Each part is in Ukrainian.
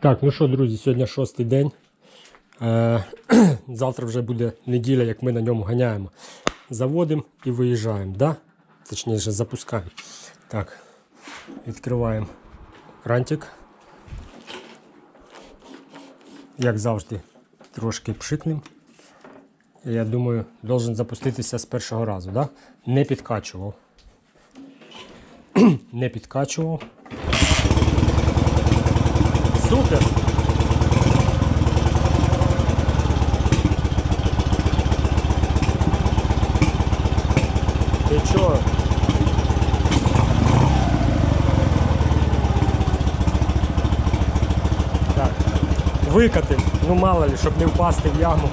Так, ну що, друзі, сьогодні шостий день. Е, завтра вже буде неділя, як ми на ньому ганяємо. Заводимо і виїжджаємо, да? Точніше, запускаємо. Так, відкриваємо крантик. Як завжди, трошки пшикнемо. Я думаю, должен запуститися з першого разу, да? Не підкачував. Не підкачував. Супер! Ти чо? Так. Викатим, ну мало ли, щоб не впасти в яму.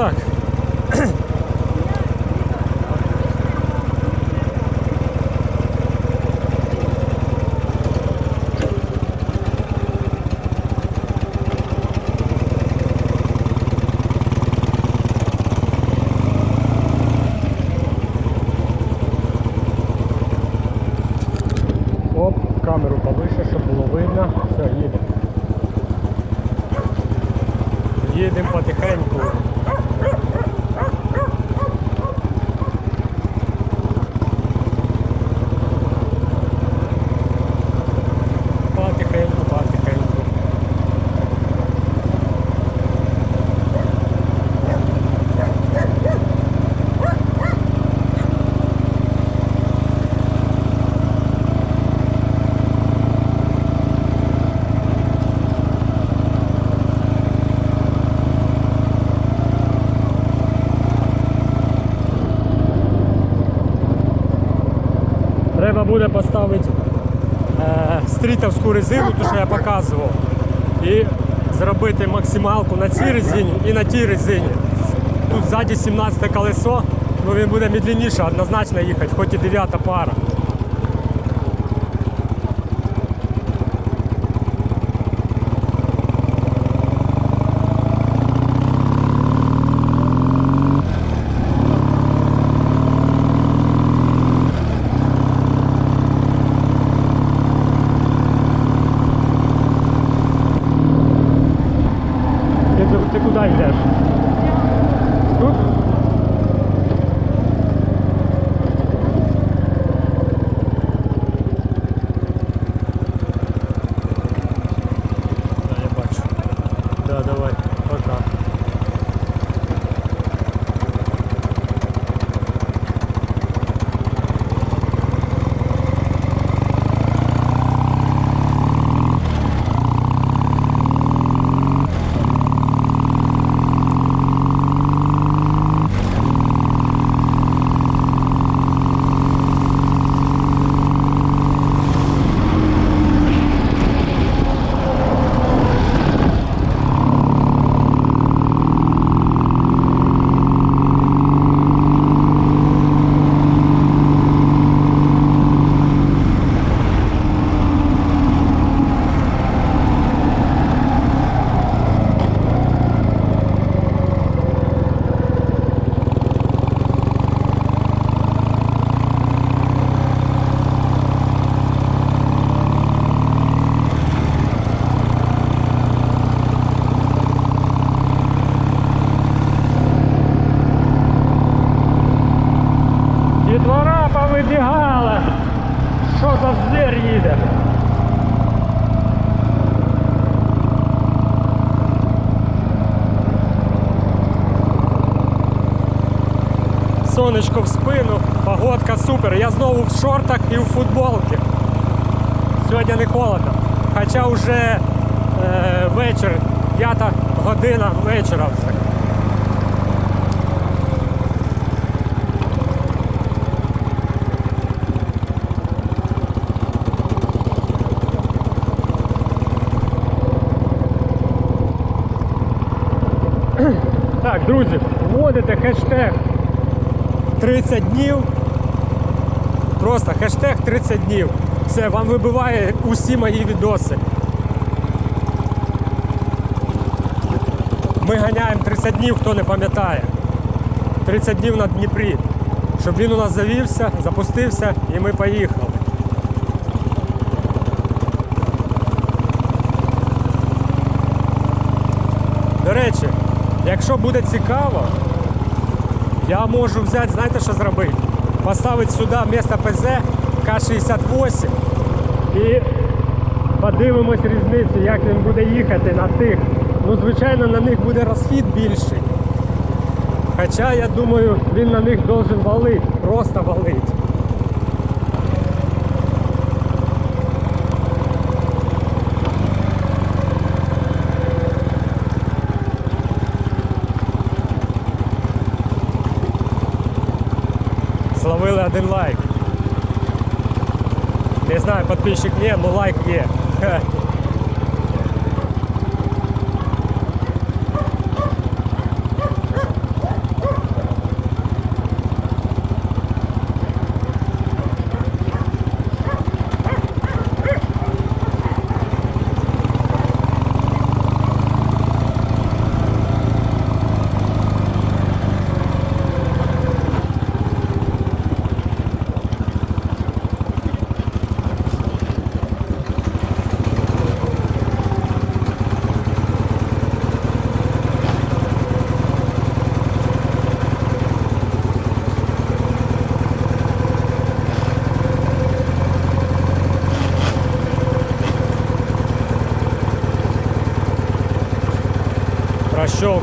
Так. Оп, камеру повише, щоб було видно. Все, їдемо. Їдемо потихеньку потихеньку. Треба буде поставити е, стрітовську резину, ту, що я показував, і зробити максималку на цій резині і на тій резині. Тут ззаді 17 колесо, ну він буде медленніше однозначно їхати, хоч і 9 пара. Ти, куди йдеш? Тут? Да, я бачу. Да, давай, пока. Дітвора повибігала. Що за звір їде? Сонечко в спину, погодка супер. Я знову в шортах і в футболці. Сьогодні не холодно. Хоча вже е, вечір, п'ята година вечора вже. Так, друзі, вводите хештег 30 днів. Просто хештег 30 днів. Все, вам вибиває усі мої відоси. Ми ганяємо 30 днів, хто не пам'ятає. 30 днів на Дніпрі. Щоб він у нас завівся, запустився і ми поїхали. До речі, якщо буде цікаво, я можу взяти, знаєте, що зробити? Поставити сюди місто ПЗ К-68 і подивимось різницю, як він буде їхати на тих. Ну, звичайно, на них буде розхід більший. Хоча, я думаю, він на них должен валити, просто валить. Словили один лайк. Не знаю, подписчик ні, але лайк є.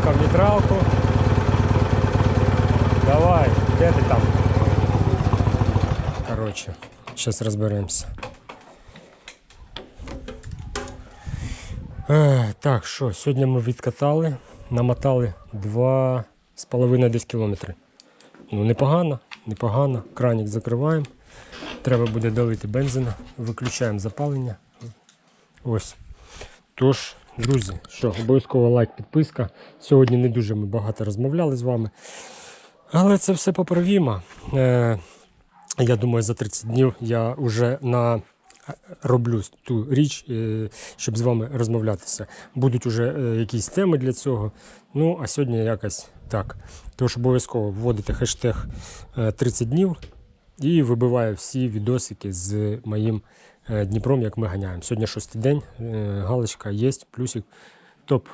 Ха. Прощелкав нейтралку. Давай, де ти там? Короче, сейчас разберемся. Е, так, що, сьогодні ми відкатали, намотали 2,5 десь кілометри. Ну, непогано, непогано. Кранік закриваємо. Треба буде долити бензина, виключаємо запалення. Ось. Тож, друзі, що, обов'язково лайк, підписка. Сьогодні не дуже ми багато розмовляли з вами. Але це все поправімо. Е, я думаю, за 30 днів я вже на роблю ту річ, е, щоб з вами розмовлятися. Будуть уже е, якісь теми для цього. Ну, а сьогодні якось так. Тож обов'язково вводите хештег е, 30 днів і вибиваю всі відосики з моїм е, Е, Дніпром, як ми ганяємо. Сьогодні шостий день, е, галочка є, плюсик топ.